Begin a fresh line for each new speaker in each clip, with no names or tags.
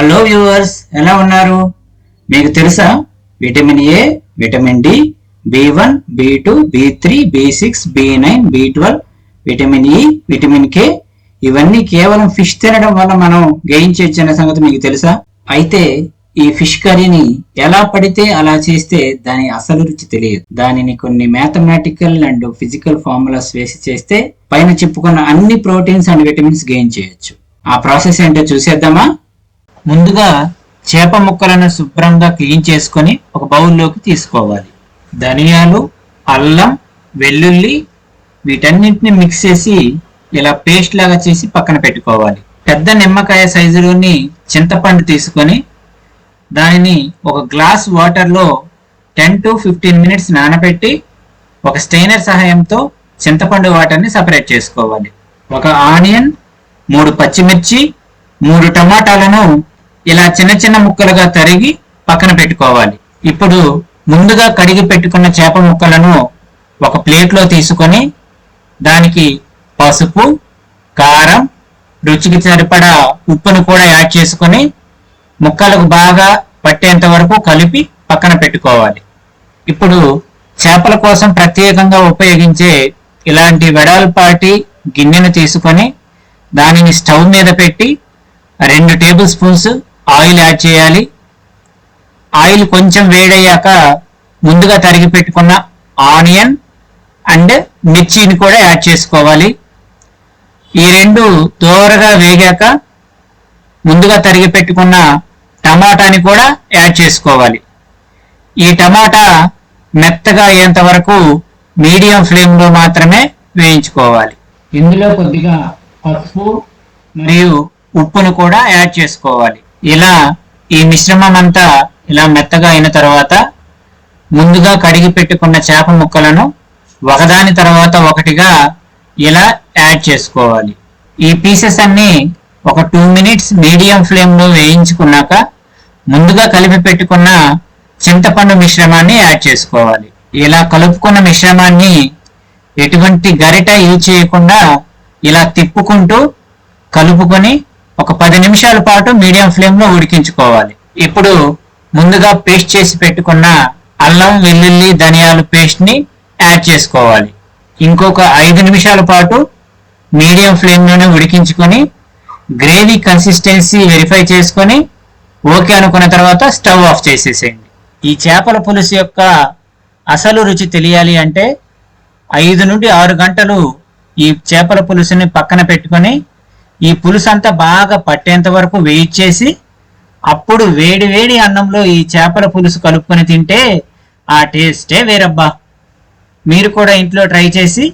Hello viewers ఎలా ఉన్నారు? మీకు తెలుసా? Vitamin A vitamin D B one B two B three B six B nine B twelve vitamin E vitamin K ఇవన్నీ కేవలం fish తినడం వల్ల మనం గెయిన్ చేయొచ్చు అనే సంగతి మీకు తెలుసా? అయితే ఈ ఫిష్ కర్రీని ఎలా పడితే అలా చేస్తే దాని అసలు రుచి తెలియదు. దానిని కొన్ని మ్యాథమెటికల్ అండ్ ఫిజికల్ ఫార్ములాస్ వేసి చేస్తే పైన చెప్పుకున్న అన్ని ప్రోటీన్స్ అండ్ విటమిన్స్ గెయిన్ చేయొచ్చు. ఆ ప్రాసెస్ ఏంటో చూసేద్దామా? ముందుగా చేప ముక్కలను శుభ్రంగా క్లీన్ చేసుకొని ఒక బౌల్లోకి తీసుకోవాలి. ధనియాలు అల్లం వెల్లుల్లి వీటన్నింటిని మిక్స్ చేసి ఇలా పేస్ట్ లాగా చేసి పక్కన పెట్టుకోవాలి. పెద్ద నిమ్మకాయ సైజులోని చింతపండు తీసుకొని దానిని ఒక గ్లాస్ వాటర్లో టెన్ టు ఫిఫ్టీన్ మినిట్స్ నానబెట్టి ఒక స్టెయినర్ సహాయంతో చింతపండు వాటర్ని సపరేట్ చేసుకోవాలి. ఒక ఆనియన్ మూడు పచ్చిమిర్చి మూడు టమాటాలను ఇలా చిన్న చిన్న ముక్కలుగా తరిగి పక్కన పెట్టుకోవాలి. ఇప్పుడు ముందుగా కడిగి పెట్టుకున్న చేప ముక్కలను ఒక ప్లేట్లో తీసుకొని దానికి పసుపు కారం రుచికి సరిపడా ఉప్పును కూడా యాడ్ చేసుకొని ముక్కలకు బాగా పట్టేంత వరకు కలిపి పక్కన పెట్టుకోవాలి. ఇప్పుడు చేపల కోసం ప్రత్యేకంగా ఉపయోగించే ఇలాంటి వెడల్పాటి గిన్నెను తీసుకొని దానిని స్టవ్ మీద పెట్టి రెండు టేబుల్ స్పూన్స్ ఆయిల్ యాడ్ చేయాలి. ఆయిల్ కొంచెం వేడయ్యాక ముందుగా తరిగి పెట్టుకున్న ఆనియన్ అండ్ మిర్చిని కూడా యాడ్ చేసుకోవాలి. ఈ రెండు దోరగా వేగాక ముందుగా తరిగి పెట్టుకున్న టమాటాని కూడా యాడ్ చేసుకోవాలి. ఈ టమాటా మెత్తగా అయ్యేంత వరకు మీడియం ఫ్లేమ్లో మాత్రమే వేయించుకోవాలి. ఇందులో కొద్దిగా పసుపు మరియు ఉప్పును కూడా యాడ్ చేసుకోవాలి. ఇలా ఈ మిశ్రమం అంతా ఇలా మెత్తగా అయిన తర్వాత ముందుగా కడిగి పెట్టుకున్న చేప ముక్కలను ఒకదాని తర్వాత ఒకటిగా ఇలా యాడ్ చేసుకోవాలి. ఈ పీసెస్ అన్ని ఒక టూ మినిట్స్ మీడియం ఫ్లేమ్లో వేయించుకున్నాక ముందుగా కలిపి పెట్టుకున్న చింతపండు మిశ్రమాన్ని యాడ్ చేసుకోవాలి. ఇలా కలుపుకున్న మిశ్రమాన్ని ఎటువంటి గరిట యూజ్ చేయకుండా ఇలా తిప్పుకుంటూ కలుపుకొని ఒక పది నిమిషాల పాటు మీడియం ఫ్లేమ్లో ఉడికించుకోవాలి. ఇప్పుడు ముందుగా పేస్ట్ చేసి పెట్టుకున్న అల్లం వెల్లుల్లి ధనియాలు పేస్ట్ని యాడ్ చేసుకోవాలి. ఇంకొక ఐదు నిమిషాల పాటు మీడియం ఫ్లేమ్లోనే ఉడికించుకొని గ్రేవీ కన్సిస్టెన్సీ వెరిఫై చేసుకొని ఓకే అనుకున్న తర్వాత స్టవ్ ఆఫ్ చేసేసేయండి. ఈ చేపల పులుసు యొక్క అసలు రుచి తెలియాలి అంటే ఐదు నుండి ఆరు గంటలు ఈ చేపల పులుసుని పక్కన పెట్టుకొని ఈ పులుసు అంతా బాగా పట్టేంత వరకు వెయిట్ చేసి అప్పుడు వేడి వేడి అన్నంలో ఈ చేపల పులుసు కలుపుకొని తింటే ఆ టేస్టే వేరబ్బా. మీరు కూడా ఇంట్లో ట్రై చేసి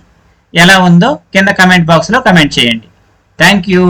ఎలా ఉందో కింద కమెంట్ బాక్స్లో కమెంట్ చేయండి. Thank you.